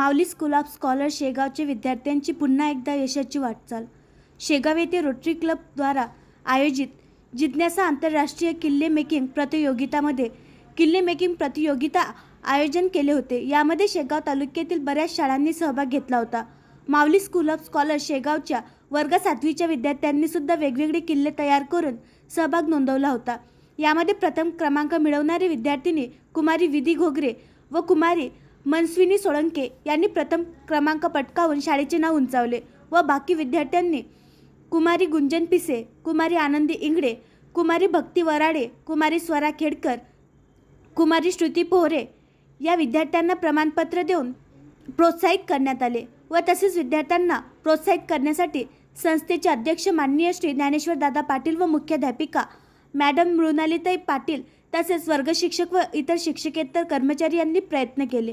Mauli school of scholar शेगावचे विद्यार्थ्यांची पुन्हा एकदा यशाची वाटचाल. शेगाव येथे रोटरी क्लबद्वारा आयोजित जिज्ञासा आंतरराष्ट्रीय किल्ले मेकिंग प्रतियोगितामध्ये किल्ले मेकिंग प्रतियोगिता आयोजन केले होते. यामध्ये शेगाव तालुक्यातील बऱ्याच शाळांनी सहभाग घेतला होता. माऊली स्कूल ऑफ स्कॉलर शेगावच्या वर्ग सातवीच्या विद्यार्थ्यांनी सुद्धा वेगवेगळे किल्ले तयार करून सहभाग नोंदवला होता. यामध्ये प्रथम क्रमांक मिळवणारी विद्यार्थिनी कुमारी विधी घोगरे व कुमारी मनस्विनी सोळंके यांनी प्रथम क्रमांक पटकावून शाळेचे नाव उंचावले व बाकी विद्यार्थ्यांनी कुमारी गुंजन पिसे कुमारी आनंदी इंगडे कुमारी भक्ती वराडे कुमारी स्वरा खेडकर कुमारी श्रुती पोहरे या विद्यार्थ्यांना प्रमाणपत्र देऊन प्रोत्साहित करण्यात आले व तसेच विद्यार्थ्यांना प्रोत्साहित करण्यासाठी संस्थेचे अध्यक्ष माननीय श्री ज्ञानेश्वर दादा पाटील व मुख्याध्यापिका मॅडम मृणालीताई पाटील तसेच वर्गशिक्षक व इतर शिक्षकेतर कर्मचारी यांनी प्रयत्न केले.